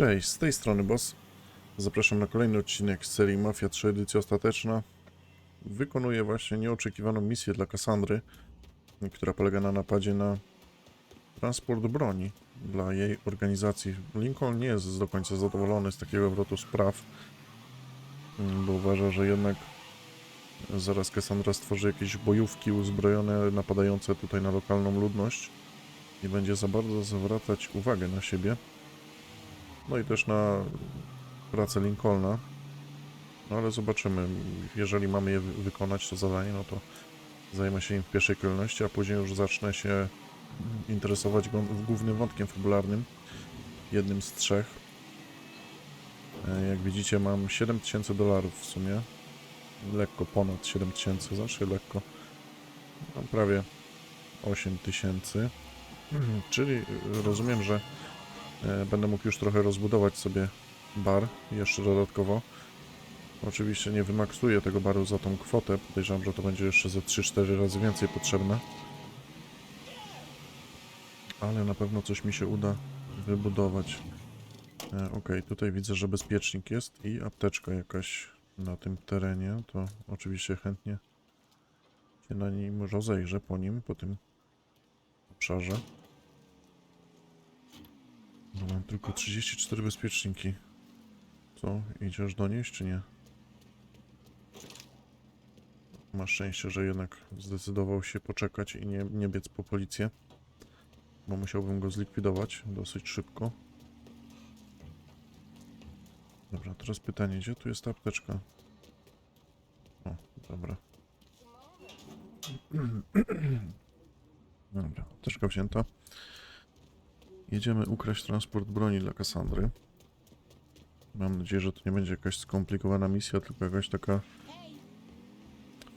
Cześć, z tej strony Boss. Zapraszam na kolejny odcinek z serii Mafia 3 edycja ostateczna. Wykonuję właśnie nieoczekiwaną misję dla Kassandry, która polega na napadzie na transport broni dla jej organizacji. Lincoln nie jest do końca zadowolony z takiego obrotu spraw, bo uważa, że jednak zaraz Cassandra stworzy jakieś bojówki uzbrojone, napadające tutaj na lokalną ludność i będzie za bardzo zwracać uwagę na siebie. No i też na pracę Lincolna. No ale zobaczymy. Jeżeli mamy je wy- wykonać, to zadanie, no to zajmę się im w pierwszej kolejności, a później już zacznę się interesować głównym wątkiem fabularnym. Jednym z trzech. E, Jak widzicie, mam 7000 dolarów w sumie. Lekko ponad 7000, zawsze lekko. Mam prawie 8000. Czyli rozumiem, że E, Będę mógł już trochę rozbudować sobie bar jeszcze dodatkowo. Oczywiście nie wymaksuję tego baru za tą kwotę. Podejrzewam, że to będzie jeszcze ze 3-4 razy więcej potrzebne. Ale na pewno coś mi się uda wybudować. E, ok, tutaj widzę, że bezpiecznik jest i apteczka jakaś na tym terenie. To oczywiście chętnie się na nim rozejrzę po nim, po tym obszarze. No mam tylko 34 bezpieczniki. Co? Idziesz donieść, czy nie? Masz szczęście, że jednak zdecydował się poczekać i nie, nie biec po policję. Bo musiałbym go zlikwidować dosyć szybko. Dobra, teraz pytanie, gdzie tu jest ta apteczka? O, dobra. Dobra, apteczka wzięta. Jedziemy ukraść transport broni dla Kassandry. Mam nadzieję, że to nie będzie jakaś skomplikowana misja, tylko jakaś taka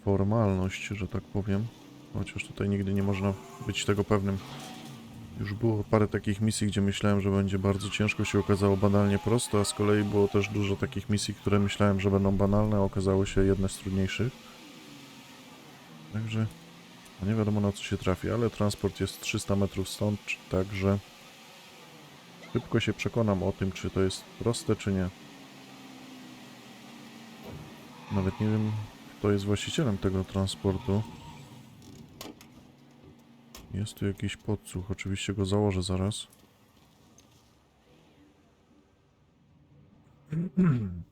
formalność, że tak powiem. Chociaż tutaj nigdy nie można być tego pewnym. Już było parę takich misji, gdzie myślałem, że będzie bardzo ciężko, się okazało banalnie prosto, a z kolei było też dużo takich misji, które myślałem, że będą banalne, a okazały się jedne z trudniejszych. Także no nie wiadomo na co się trafi, ale transport jest 300 metrów stąd, także Szybko się przekonam o tym, czy to jest proste, czy nie. Nawet nie wiem, kto jest właścicielem tego transportu. Jest tu jakiś podsłuch, oczywiście go założę zaraz.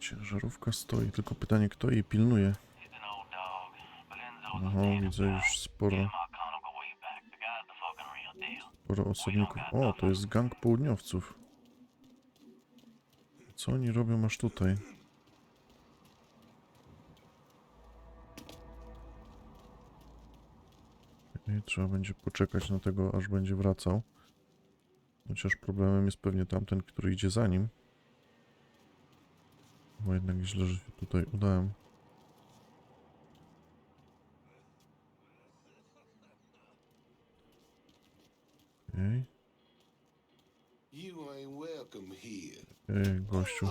Ciężarówka stoi, tylko pytanie, kto jej pilnuje. Stand-up widzę już sporo, sporo osobników. O, to jest gang południowców. Co oni robią aż tutaj? I trzeba będzie poczekać na tego, aż będzie wracał. Chociaż problemem jest pewnie tamten, który idzie za nim. Bo jednak źle, że się tutaj udałem. Okej, You ain't welcome here. okay, gościu.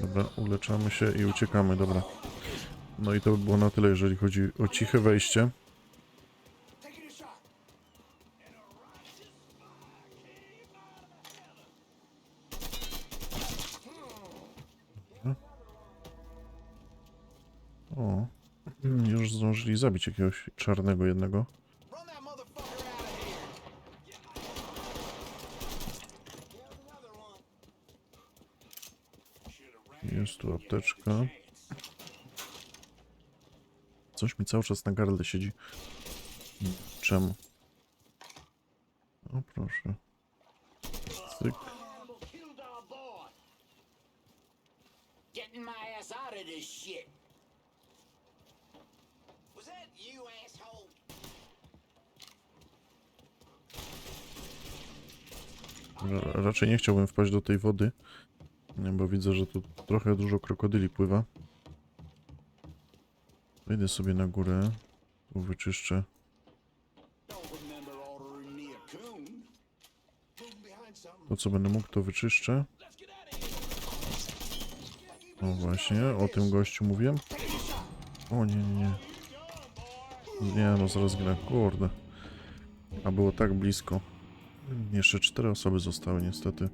Dobra, uleczamy się i uciekamy, dobra. No i to by było na tyle, jeżeli chodzi o ciche wejście. O, już zdążyli zabić jakiegoś czarnego jednego. Jest tu apteczka. Coś mi cały czas na gardle siedzi. Czemu? O proszę. Cyk. Getting my ass out of this shit. Was that you, asshole? Ra- Raczej nie chciałbym wpaść do tej wody, bo widzę, że tu trochę dużo krokodyli pływa. Wejdę sobie na górę, tu wyczyszczę. To co będę mógł, to wyczyszczę. No właśnie, o tym gościu mówiłem. O nie, nie, nie. Nie no, zaraz gra, kurde. A było tak blisko. Jeszcze cztery osoby zostały niestety.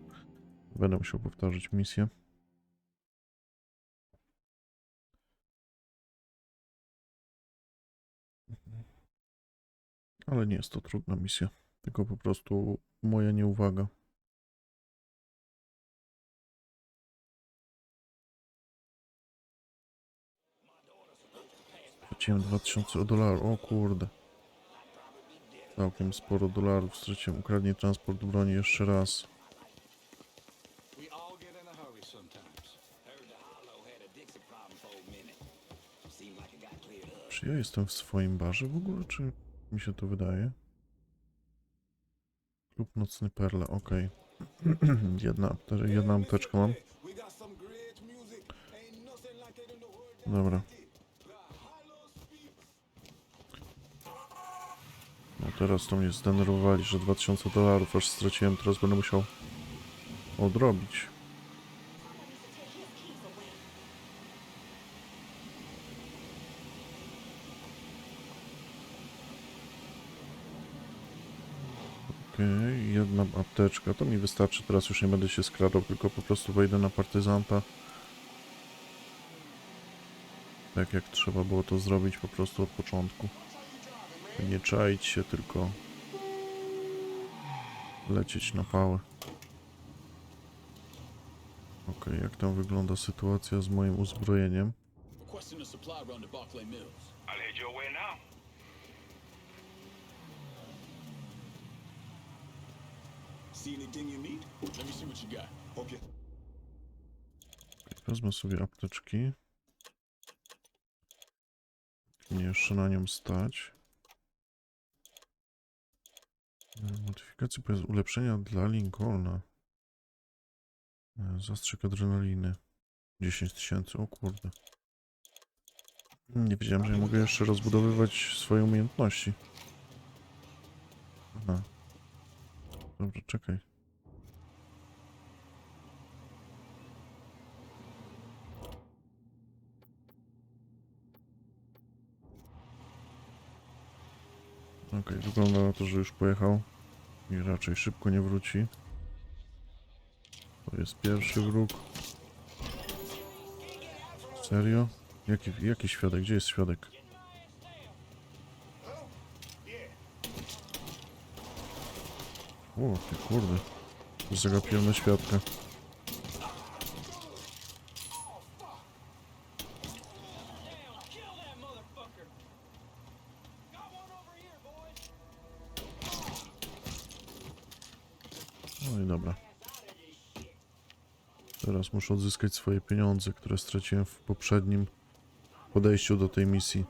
Będę musiał powtarzać misję. Ale nie jest to trudna misja. Tylko po prostu moja nieuwaga. Straciłem 2000 dolarów. O kurde. Całkiem sporo dolarów straciłem. Ukradnie transport broni jeszcze raz. Czy ja jestem w swoim barze w ogóle, czy mi się to wydaje? Klub Nocny Perle, okej. jedna, jedna apteczka mam. We got some great music. Ain't nothing like it in the world. Dobra. The Hollow speaks. No teraz to mnie zdenerwowali, że 2000 dolarów aż straciłem, teraz będę musiał odrobić. Okej, jedna apteczka, to mi wystarczy, teraz już nie będę się skradał, tylko po prostu wejdę na partyzanta. Tak jak trzeba było to zrobić po prostu od początku. Nie czaić się, tylko lecieć na pałę. Okej, jak tam wygląda sytuacja z moim uzbrojeniem? Wezmę sobie apteczki. Nie jeszcze na nią stać. Modyfikacja pojazd ulepszenia dla Lincolna. E, Zastrzyk adrenaliny. 10 tysięcy, o kurde. Nie wiedziałem, że mogę jeszcze rozbudowywać swoje umiejętności. Aha. Dobra, czekaj. Okej, wygląda na to, że już pojechał i raczej szybko nie wróci. To jest pierwszy wróg. Serio? Jaki, jaki świadek? Gdzie jest świadek? O, ty kurde. Zagapiłem na świadka. No i dobra. Teraz muszę odzyskać swoje pieniądze, które straciłem w poprzednim podejściu do tej misji.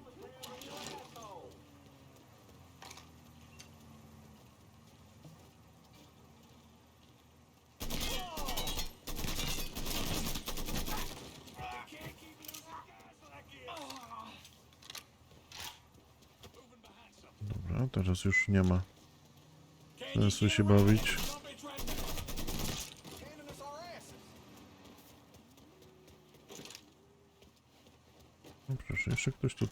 Dobra, teraz już nie ma sensu się bawić. No proszę,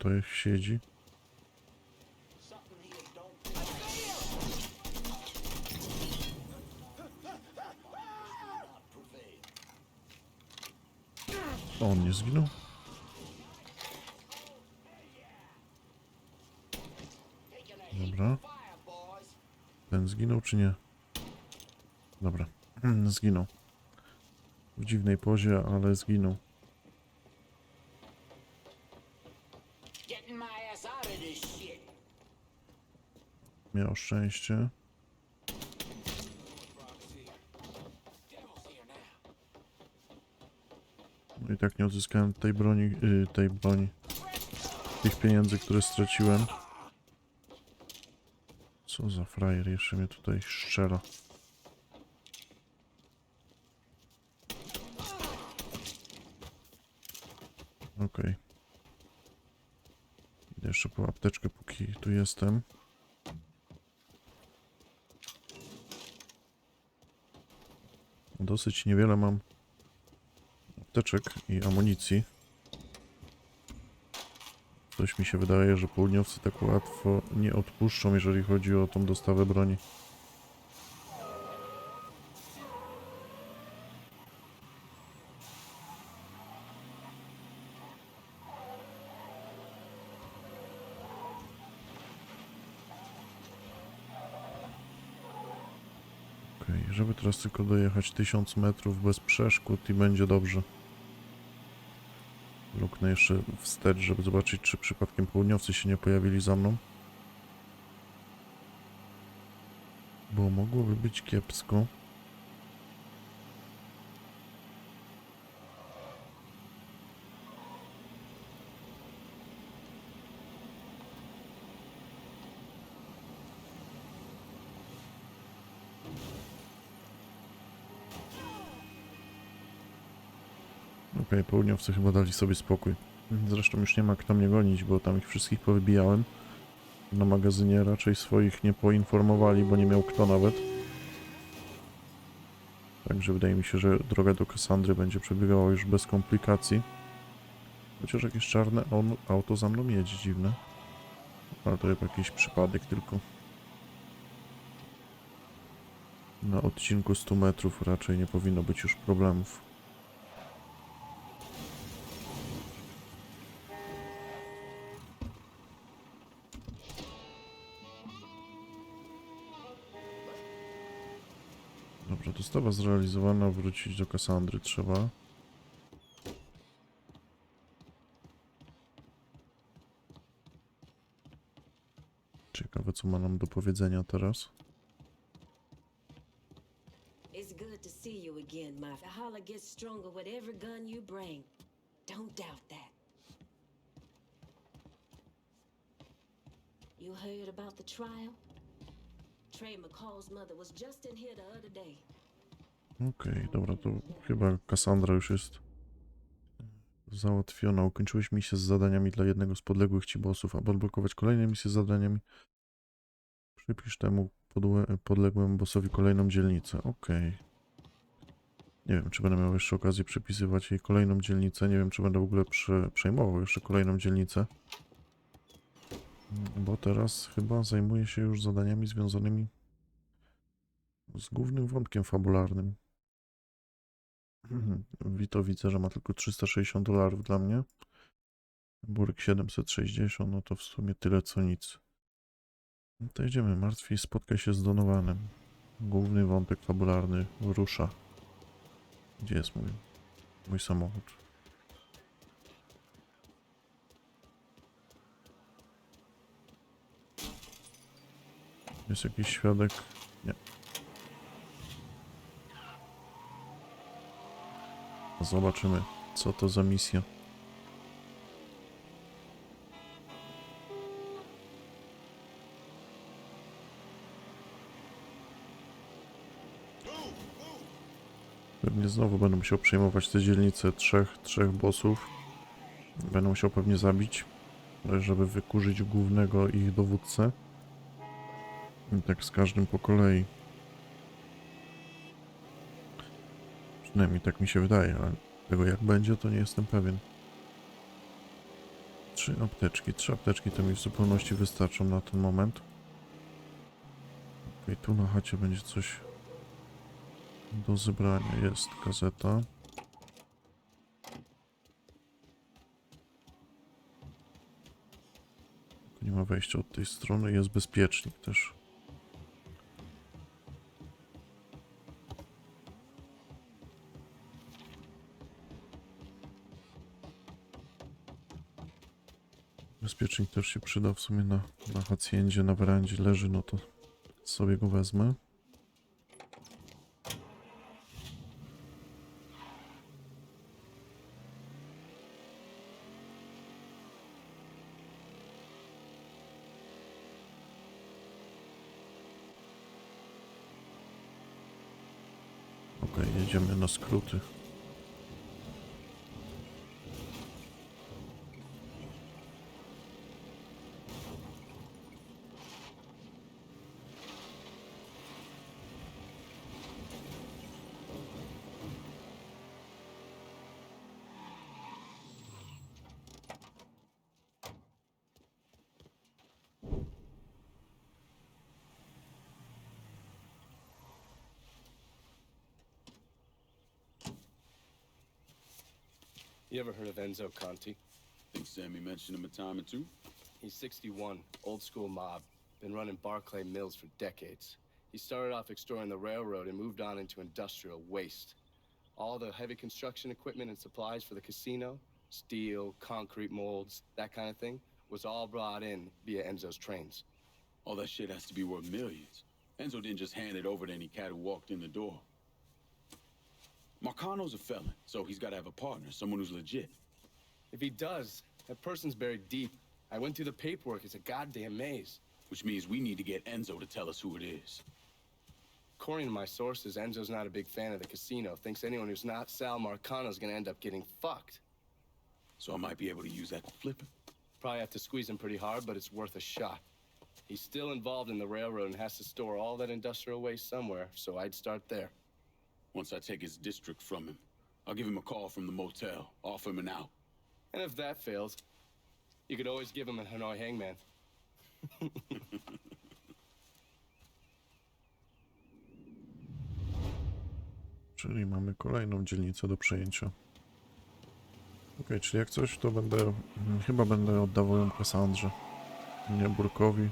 tutaj siedzi. On nie zginął? Dobra. Ten zginął czy nie? Dobra, zginął. W dziwnej pozie, ale zginął. Getting my ass out of this shit. Miał szczęście. No i tak nie odzyskałem tej broni, y, tej broni, tych pieniędzy, które straciłem. Co za frajer jeszcze mnie tutaj strzela. Okej. Idę jeszcze po apteczkę, póki tu jestem. Dosyć niewiele mam apteczek i amunicji. Coś mi się wydaje, że południowcy tak łatwo nie odpuszczą, jeżeli chodzi o tą dostawę broni. Okej, żeby teraz tylko dojechać 1000 metrów bez przeszkód i będzie dobrze. Luknę jeszcze wstecz, żeby zobaczyć, czy przypadkiem południowcy się nie pojawili za mną. Bo mogłoby być kiepsko. Okej, południowcy chyba dali sobie spokój. Zresztą już nie ma kto mnie gonić, bo tam ich wszystkich powybijałem. Na magazynie raczej swoich nie poinformowali, bo nie miał kto nawet. Także wydaje mi się, że droga do Kassandry będzie przebiegała już bez komplikacji. Chociaż jakieś czarne auto za mną jedzie, dziwne. Ale to chyba jakiś przypadek tylko. Na odcinku 100 metrów raczej nie powinno być już problemów. Dobra, dostawa zrealizowana, wrócić do Kasandry trzeba. Ciekawe, co ma nam do powiedzenia teraz. You heard about the trial? Trey McCall's mother was just in here the other day. Okej, dobra, to chyba Kassandra już jest załatwiona. Ukończyłeś misję z zadaniami dla jednego z podległych ci bossów, aby odblokować kolejne misje z zadaniami. Przypisz temu podległemu bossowi kolejną dzielnicę. Okej. Nie wiem, czy będę miał jeszcze okazję przypisywać jej kolejną dzielnicę. Nie wiem, czy będę w ogóle prze, przejmował jeszcze kolejną dzielnicę. Bo teraz chyba zajmuję się już zadaniami związanymi z głównym wątkiem fabularnym. Mhm. Vito widzę, że ma tylko 360 dolarów dla mnie. Burek 760, no to w sumie tyle co nic. No to idziemy, martwiej spotkaj się z Donowanem. Główny wątek fabularny rusza. Gdzie jest mój, mój samochód? Jest jakiś świadek? Nie. Zobaczymy, co to za misja. Pewnie znowu będę musiał przejmować te dzielnice trzech, trzech bossów. Będę musiał pewnie zabić, żeby wykurzyć głównego ich dowódcę. I tak z każdym po kolei. Przynajmniej tak mi się wydaje, ale tego jak będzie, to nie jestem pewien. Trzy apteczki. Trzy apteczki to mi w zupełności wystarczą na ten moment. Ok, tu na chacie będzie coś do zebrania. Jest gazeta. Nie ma wejścia od tej strony. Jest bezpiecznik też. Bezpiecznik też się przyda w sumie na, na hacjendzie, na werandzie leży, no to sobie go wezmę. Okej, jedziemy na skróty. You ever heard of Enzo Conti? Think Sammy mentioned him a time or two? He's 61, old school mob. Been running Barclay Mills for decades. He started off exploring the railroad and moved on into industrial waste. All the heavy construction equipment and supplies for the casino, steel, concrete molds, that kind of thing, was all brought in via Enzo's trains. All that shit has to be worth millions. Enzo didn't just hand it over to any cat who walked in the door. Marcano's a felon, so he's got to have a partner, someone who's legit. If he does, that person's buried deep. I went through the paperwork. It's a goddamn maze. Which means we need to get Enzo to tell us who it is. According to my sources, Enzo's not a big fan of the casino. Thinks anyone who's not Sal Marcano's gonna end up getting fucked. So I might be able to use that to flip him. Probably have to squeeze him pretty hard, but it's worth a shot. He's still involved in the railroad and has to store all that industrial waste somewhere, so I'd start there. Once I take his district from him, I'll give him a call from the motel, offer him an out. And if that fails, you could always give him a Hanoi hangman. Czyli mamy kolejną dzielnicę do przejęcia. Ok, czyli jak coś, to będę. Chyba będę oddawał ją Kassandrze. Nie Burkowi.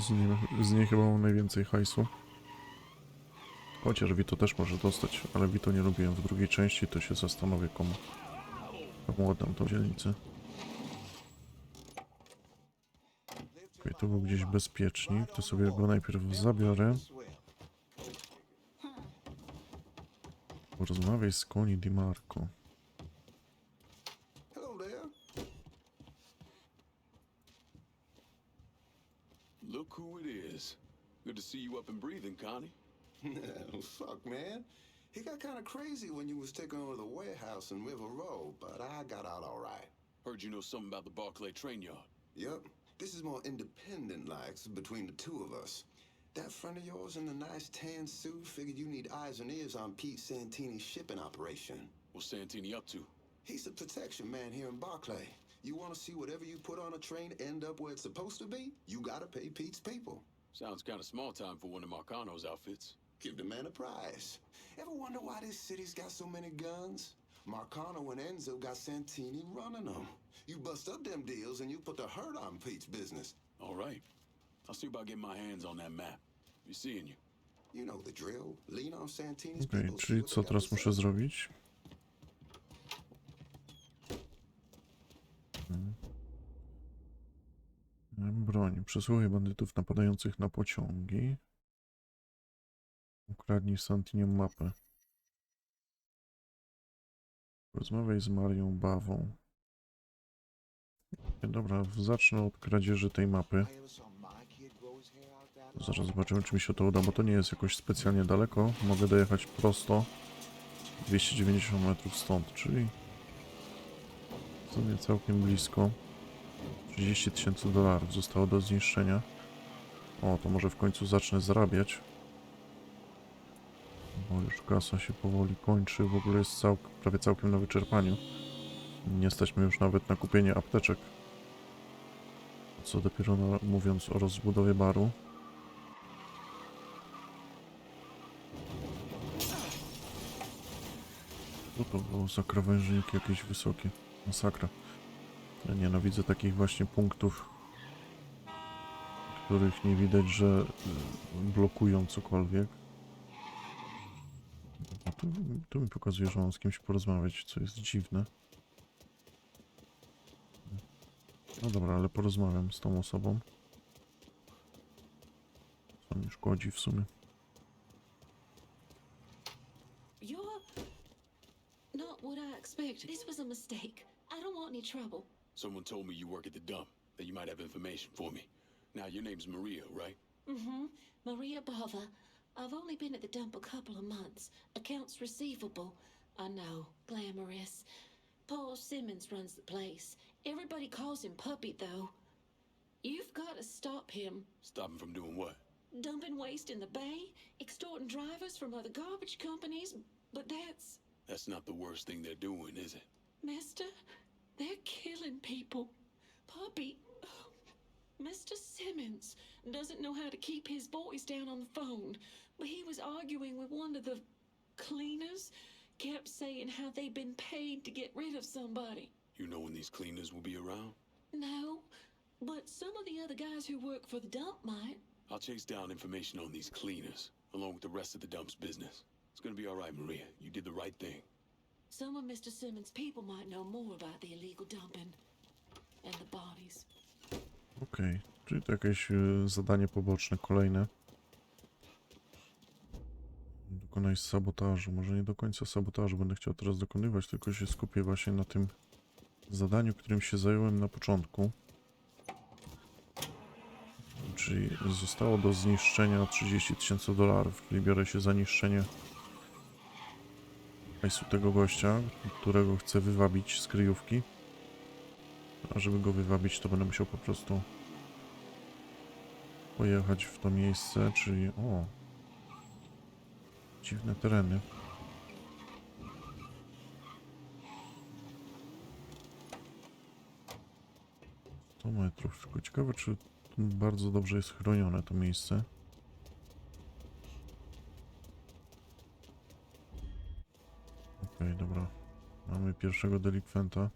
Z niej, z niej chyba mam najwięcej hajsu. Chociaż Vito też może dostać, ale Vito nie lubiłem w drugiej części, to się zastanowię komu. Komu oddam tą dzielnicę. Ok, tu był gdzieś bezpiecznik, to sobie go najpierw zabiorę. Porozmawiaj z Koni Di Marco. Look who it is. Good to see you up and breathing, Connie. Fuck, man. He got kind of crazy when you was taking over the warehouse in River Road, but I got out all right. Heard you know something about the Barclay train yard. Yep. This is more independent likes between the two of us. That friend of yours in the nice tan suit figured you need eyes and ears on Pete Santini's shipping operation. What's Santini up to? He's the protection man here in Barclay. You want to see whatever you put on a train end up where it's supposed to be? You gotta pay Pete's people. Sounds kind of small time for one of Marcano's outfits. Give the man a prize. Ever wonder why this city's got so many guns? Marcano and Enzo got Santini running them. You bust up them deals and you put the hurt on Pete's business. All right. I'll see about getting my hands on that map. Be seeing you. You know the drill. Lean on Santini's Okej, people. czyli co teraz muszę zrobić? Hmm. Broń. Przesłuchaj bandytów napadających na pociągi. Ukradnij Santinią mapę. Rozmawiaj z Marią Bawą. Nie, Dobra, zacznę od kradzieży tej mapy. Zaraz zobaczymy, czy mi się to uda, bo to nie jest jakoś specjalnie daleko. Mogę dojechać prosto 290 metrów stąd, czyli w sumie całkiem blisko. 30 tysięcy dolarów zostało do zniszczenia. O, to może w końcu zacznę zarabiać. Bo już kasa się powoli kończy. W ogóle jest całk prawie całkiem na wyczerpaniu. Nie mnie już nawet na kupienie apteczek. Co dopiero na, mówiąc o rozbudowie baru. Co to było za krawężniki jakieś wysokie? Masakra. Ja nienawidzę takich właśnie punktów, których nie widać, że y, blokują cokolwiek. A tu, tu mi pokazuje, że mam z kimś porozmawiać, co jest dziwne. No dobra, ale porozmawiam z tą osobą. Co mi szkodzi w sumie. Expected. This was a mistake. I don't want any trouble. Someone told me you work at the dump, that you might have information for me. Now, your name's Maria, right? Mm-hmm. Maria Bava. I've only been at the dump a couple of months. Accounts receivable. I know. Glamorous. Paul Simmons runs the place. Everybody calls him Puppy, though. You've got to stop him. Stop him from doing what? Dumping waste in the bay, extorting drivers from other garbage companies. But that's, That's not the worst thing they're doing, is it? Mister, they're killing people. Puppy, Mr. Simmons doesn't know how to keep his boys down on the phone, he was arguing with one of the cleaners. kept saying how they'd been paid to get rid of somebody. You know when these cleaners will be around? No, but some of the other guys who work for the dump might. I'll chase down information on these cleaners, along with the rest of the dump's business. It's gonna be all right, Maria. You did the right thing. Some of Mr. Simmons' people might know more about the illegal dumping and the bodies. Okej, czyli to jakieś zadanie poboczne, kolejne. Dokonaj sabotażu. Może nie do końca sabotażu będę chciał teraz dokonywać, tylko się skupię właśnie na tym zadaniu, którym się zająłem na początku. Czyli zostało do zniszczenia 30 tysięcy dolarów, czyli biorę się za niszczenie hajsu tego gościa, którego chcę wywabić z kryjówki. A żeby go wywabić, to będę musiał po prostu pojechać w to miejsce, czyli o dziwne tereny. Metrów, tylko ciekawe, czy bardzo dobrze jest chronione to miejsce. Okej, dobra. Mamy pierwszego delikwenta.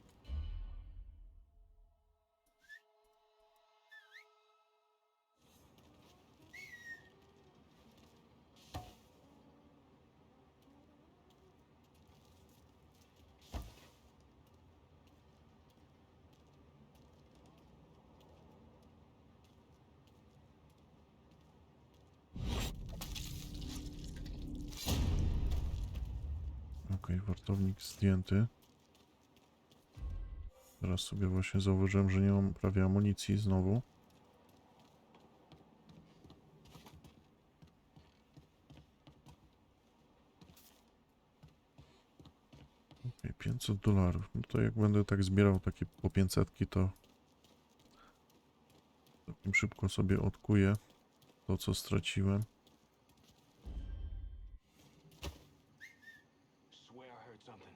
Okej, wartownik zdjęty. Teraz sobie właśnie zauważyłem, że nie mam prawie amunicji znowu. Okej, 500 dolarów. No to jak będę tak zbierał takie po 500, to całkiem szybko sobie odkuję to, co straciłem. Something.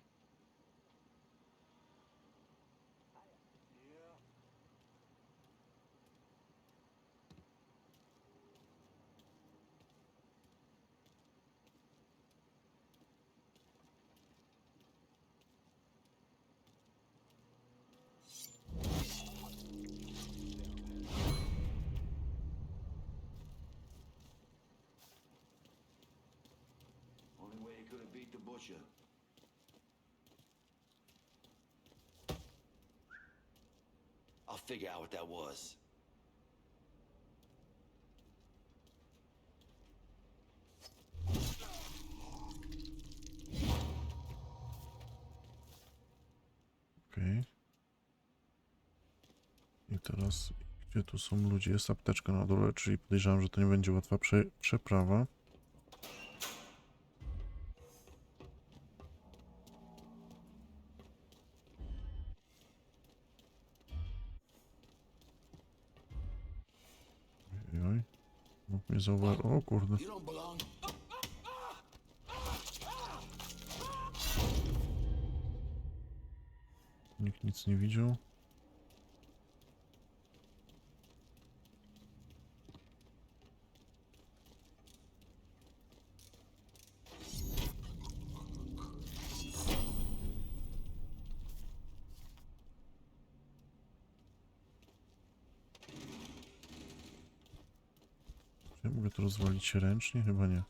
Only way he could have beat the butcher. Figure out what that was. Okej. I teraz, gdzie tu są ludzie? Jest apteczka na dole, czyli podejrzewam, że to nie będzie łatwa prze przeprawa. Zauważyć. O kurde. Nikt nic nie widział. Ja mogę to rozwalić ręcznie? Chyba nie.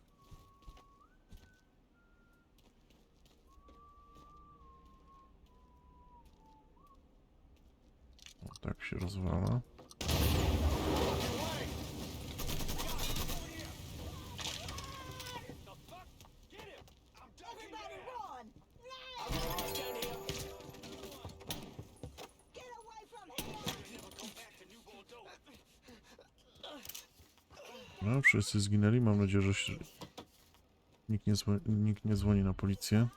O, tak się rozwala. Wszyscy zginęli. Mam nadzieję, że się... nikt, nie dzwo- nikt nie dzwoni na policję.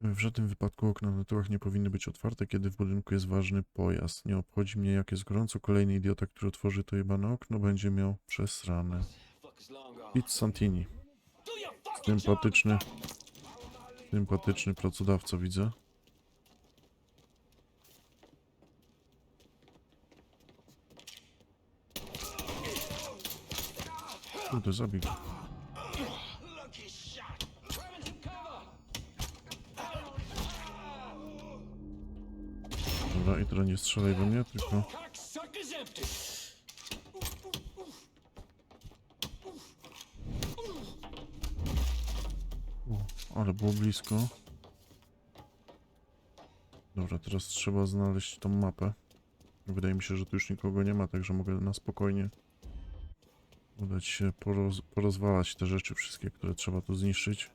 W żadnym wypadku okna na tyłach nie powinny być otwarte, kiedy w budynku jest ważny pojazd. Nie obchodzi mnie, jak jest gorąco. Kolejny idiota, który otworzy to jebane okno, będzie miał przesrane. Pete Santini. Sympatyczny. Sympatyczny pracodawca widzę. Kurde, zabij go. Dobra, i teraz nie strzelaj we mnie, tylko... ale było blisko. Dobra, teraz trzeba znaleźć tą mapę. Wydaje mi się, że tu już nikogo nie ma, także mogę na spokojnie udać się poroz porozwalać te rzeczy wszystkie, które trzeba tu zniszczyć.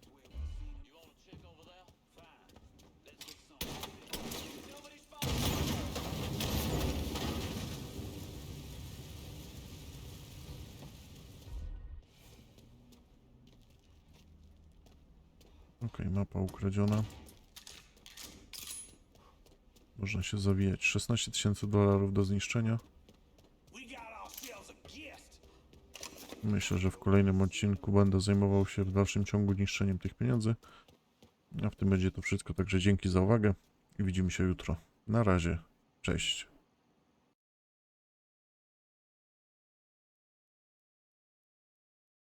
Ukradziona. Można się zawijać. 16 tysięcy dolarów do zniszczenia. Myślę, że w kolejnym odcinku będę zajmował się w dalszym ciągu niszczeniem tych pieniędzy. A w tym będzie to wszystko, także dzięki za uwagę i widzimy się jutro. Na razie, cześć.